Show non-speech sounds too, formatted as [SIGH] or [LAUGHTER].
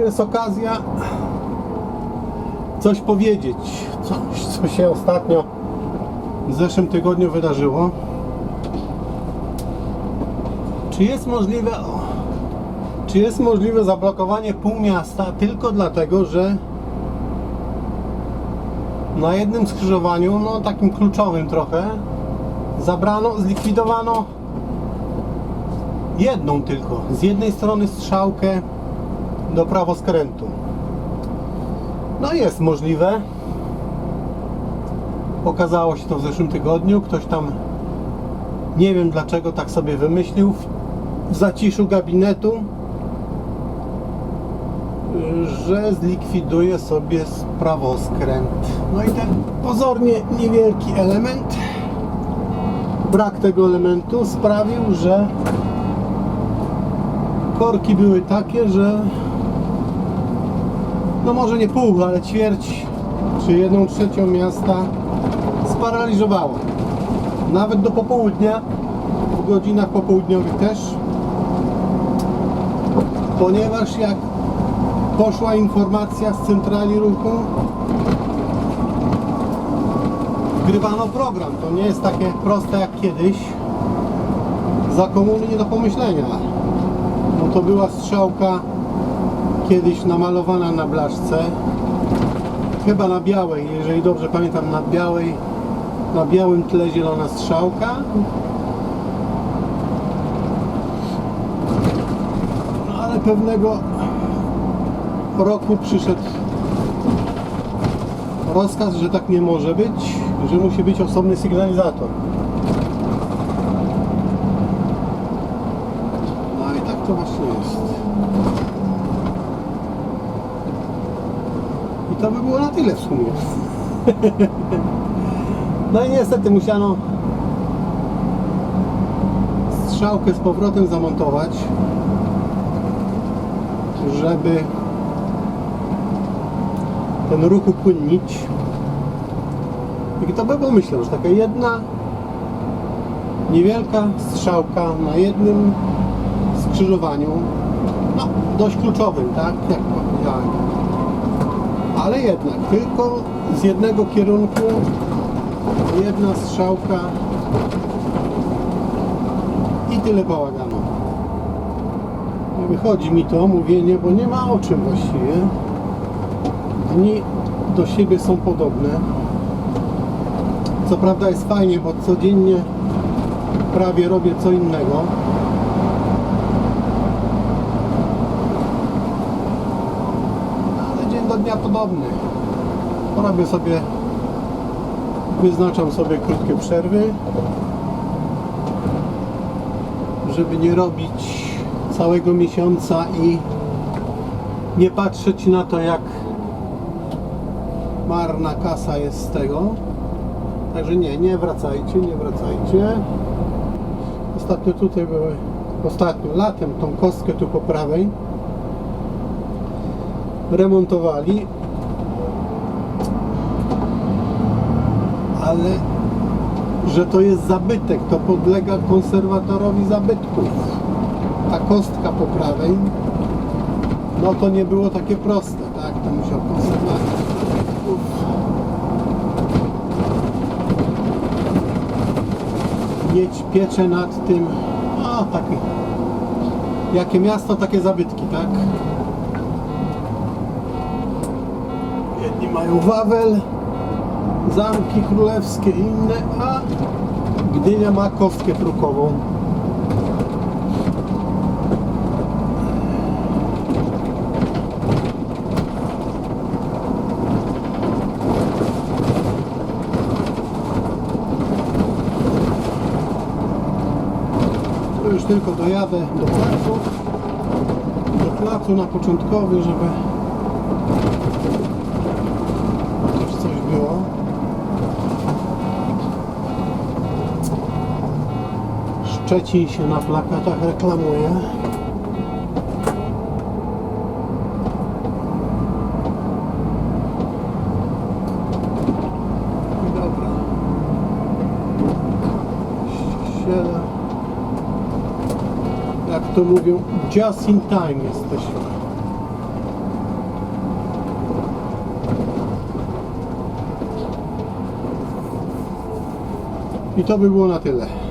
jest okazja coś powiedzieć. Coś, co się ostatnio w zeszłym tygodniu wydarzyło. Czy jest możliwe, czy jest możliwe zablokowanie pół miasta tylko dlatego, że na jednym skrzyżowaniu, no takim kluczowym trochę, zabrano, zlikwidowano jedną tylko, z jednej strony strzałkę do prawoskrętu. No jest możliwe. Okazało się to w zeszłym tygodniu. Ktoś tam, nie wiem dlaczego, tak sobie wymyślił w- zaciszu gabinetu, że zlikwiduje sobie prawoskręt. No i ten pozornie niewielki element, brak tego elementu sprawił, że korki były takie, że no może nie pół, ale ćwierć czy jedną trzecią miasta sparaliżowało. Nawet do popołudnia, w godzinach popołudniowych też, ponieważ jak poszła informacja z centrali ruchu, wgrywano program. To nie jest takie proste jak kiedyś. Za komuny nie do pomyślenia. No to była strzałka kiedyś namalowana na blaszce. Chyba na białej, jeżeli dobrze pamiętam, na białej, na białym tle zielona strzałka. No ale pewnego roku przyszedł rozkaz, że tak nie może być, że musi być osobny sygnalizator. No i tak to właśnie jest. I to by było na tyle w sumie. [LAUGHS] No i niestety musiano strzałkę z powrotem zamontować, żeby ten ruch upłynnić. I to by pomyślał, że taka jedna niewielka strzałka na jednym skrzyżowaniu, no dość kluczowym, tak, jak powiedziałem. Ale jednak, tylko z jednego kierunku jedna strzałka i tyle bałaganu. Nie wychodzi mi to mówienie, bo nie ma o czym właściwie. Dni do siebie są podobne. Co prawda jest fajnie, bo codziennie prawie robię co innego. Ale dzień do dnia podobny. Robię sobie, wyznaczam sobie krótkie przerwy, żeby nie robić całego miesiąca i nie patrzeć na to, jak marna kasa jest z tego. Także nie, nie wracajcie, nie wracajcie. Ostatnio tutaj były, ostatnio latem tą kostkę tu po prawej remontowali. Ale że to jest zabytek, to podlega konserwatorowi zabytków. Ta kostka po prawej, no to nie było takie proste, tak? To musiał konserwator. mieć pieczę nad tym, a takie, jakie miasto, takie zabytki, tak? Jedni mają Wawel, zamki królewskie i inne, a Gdynia ma kostkę prukową. To już tylko dojadę do placu, do placu na początkowy, żeby chociaż coś było. trzeci się na plakatach reklamuje. Dobra. Siedem. Jak to mówią, just in time jesteśmy. I to by było na tyle.